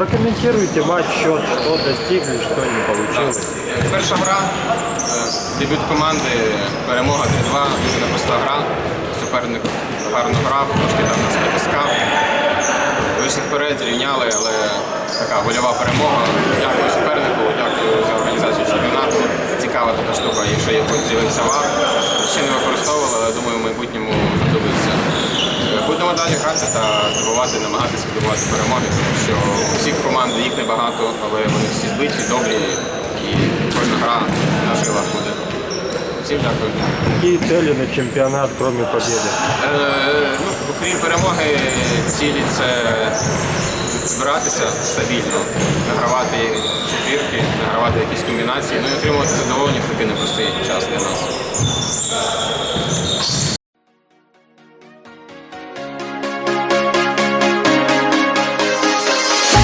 Прокомментируйте матч, счет, что достигли, что не получилось. Перша гра, е, дебют команди, перемога 3-2, дуже непроста гра. Суперник гарно грав, трошки там нас натискав. Вийшли вперед, зрівняли, але така вольова перемога. Дякую супернику, дякую за організацію чемпіонату. Цікава така штука, і що є з'явився вар. Ще не використовували, але думаю, в майбутньому знадобиться. Е, Будемо далі грати та здобувати, намагатися здобувати перемоги, тому що у їх небагато, але вони всі збиті, добрі і кожна гра на жилах буде. Всім дякую. Какие цели на чемпионат, кроме победы? Е, ну, окрім перемоги, цілі це збиратися стабільно, награвати четвірки, награвати якісь комбінації, ну і отримувати задоволення в такий непростий час для нас.